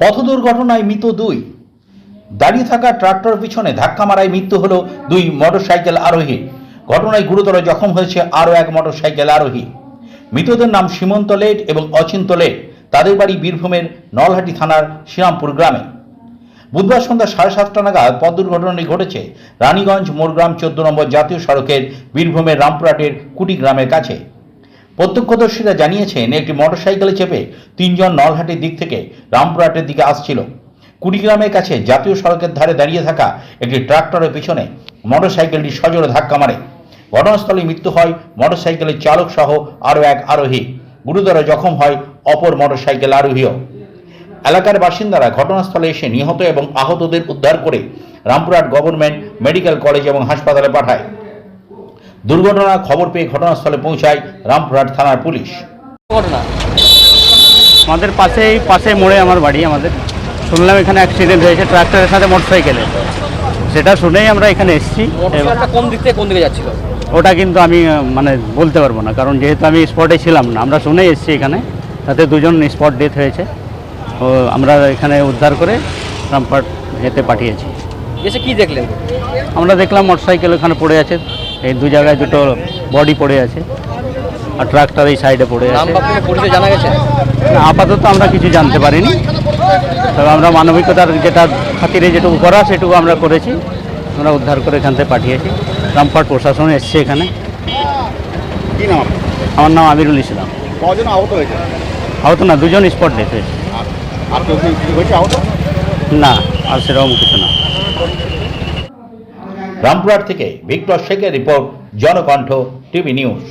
পথ দুর্ঘটনায় মৃত দুই। দাঁড়িয়ে থাকা ট্রাক্টর পিছনে ধাক্কা মারায় মৃত্যু হলো দুই মোটরসাইকেল আরোহী। ঘটনায় গুরুতর জখম হয়েছে আরও এক মোটরসাইকেল আরোহী। মৃতদের নাম সীমন্ত লেট এবং অচিন্ত লেট। তাদের বাড়ি বীরভূমের নলহাটি থানার শ্রীরামপুর গ্রামে। বুধবার সন্ধ্যা সাড়ে সাতটা নাগাদ পথ দুর্ঘটনাটি ঘটেছে রানীগঞ্জ মোরগ্রাম চোদ্দ নম্বর জাতীয় সড়কের বীরভূমের রামপুরহাটের কুটি গ্রামের কাছে। প্রত্যক্ষদর্শীরা জানিয়েছেন, একটি মোটরসাইকেলে চেপে তিনজন নলহাটির দিক থেকে রামপুরহাটের দিকে আসছিল। কুড়িগ্রামের কাছে জাতীয় সড়কের ধারে দাঁড়িয়ে থাকা একটি ট্রাক্টরের পিছনে মোটরসাইকেলটি সজোরে ধাক্কা মারে। ঘটনাস্থলে মৃত্যু হয় মোটরসাইকেলের চালক সহ আরও এক আরোহী। গুরুতর জখম হয় অপর মোটরসাইকেল আরোহীও। এলাকার বাসিন্দারা ঘটনাস্থলে এসে নিহত এবং আহতদের উদ্ধার করে রামপুরহাট গভর্নমেন্ট মেডিকেল কলেজ এবং হাসপাতালে পাঠায়। দুর্ঘটনার খবর পেয়ে ঘটনাস্থলে পৌঁছায় রামপুরহাট থানার পুলিশ। ঘটনা আমাদের পাশেই পাশে মোড়ে আমার বাড়ি আমাদের। শুনলাম এখানে অ্যাক্সিডেন্ট হয়েছে ট্রাক্টরের সাথে মোটরসাইকেলে সেটা শুনেই আমরা এখানে এসেছি। কোন দিক থেকে কোন দিকে যাচ্ছিল? ওটা কিন্তু আমি মানে বলতে পারব না কারণ যেহেতু আমি স্পটে ছিলাম না আমরা শুনেই এসেছি এখানে। তাতে দুজন স্পট ডেথ হয়েছে। ও আমরা এখানে উদ্ধার করে রামপাট হেতে পাঠিয়েছি। এসে কি দেখলেন? আমরা দেখলাম মোটরসাইকেল ওখানে পড়ে আছে। এই দু জায়গায় দুটো বডি পড়ে আছে আর ট্রাক্টর এই সাইডে পড়ে আছে। জানা গেছে? না, আপাতত আমরা কিছু জানতে পারিনি। তবে আমরা মানবিকতার যেটা খাতিরে যেটুকু করা সেটুকু আমরা করেছি। আমরা উদ্ধার করে এখান থেকে পাঠিয়েছি। রামপাট প্রশাসন এসছে এখানে। কি নাম আমার নাম আমিরুল ইসলাম। কজন আহত হয়েছে? আহত না দুজন স্পট ডেথ হয়েছে। আর আহত? না আর সেরকম কিছু না। রামপুরহাট থেকে ভিক্টর শেখের রিপোর্ট জনকণ্ঠ টিভি নিউজ।